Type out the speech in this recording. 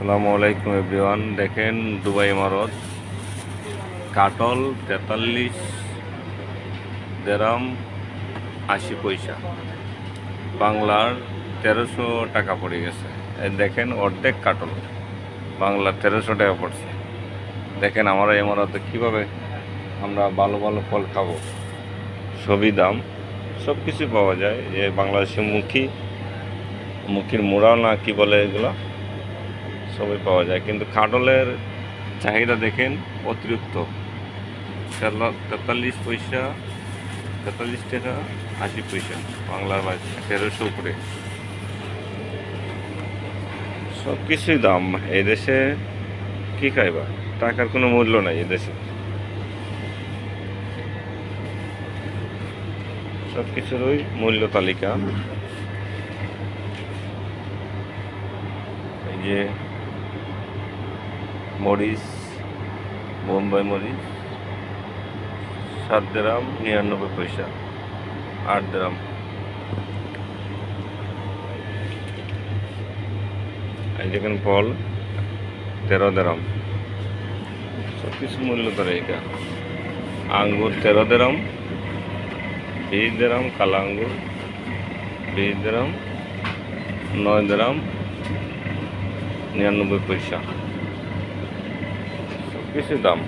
আসসালামু আলাইকুম এভরিওয়ান। দেখেন দুবাই ইমারত। কাটল তেতাল্লিশ দেরাম আশি পয়সা। বাংলার তেরোশো টাকা পড়ে গেছে। দেখেন অর্ধেক কাটল। বাংলার তেরোশো টাকা পড়ছে। দেখেন আমরা ইমারতে কীভাবে আমরা ভালো ভালো ফল খাব। সবই দাম সব কিছু পাওয়া যায়। যে বাংলাদেশি মুখী, মুখির মোড়াও না কি বলে এগুলো? সবই পাওয়া যায়। কিন্তু কাটলের চাহিদা দেখেন অতিরিক্ত। তেলা- তেতাল্লিশ পয়সা, তেতাল্লিশ টাকা, আশি পয়সা। বাংলার বাজার তেরোশো উপরে। সব কিছুই দাম। এই দেশে কি খাইবা? টাকার কোনো মূল্য নাই এই দেশে। সব কিছুরই মূল্য তালিকা। এই যে মরিচ বোম্বাই মরিচ সাত গ্রাম নিরানব্বই পয়সা আট গ্রাম দেখেন ফল তেরো গ্রাম সব কিছু মূল্য ধরে এটা আঙ্গুর তেরো গ্রাম বিশ গ্রাম কালা আঙ্গুর বিশ গ্রাম নয় গ্রাম নিরানব্বই পয়সা। সব কিছু দাম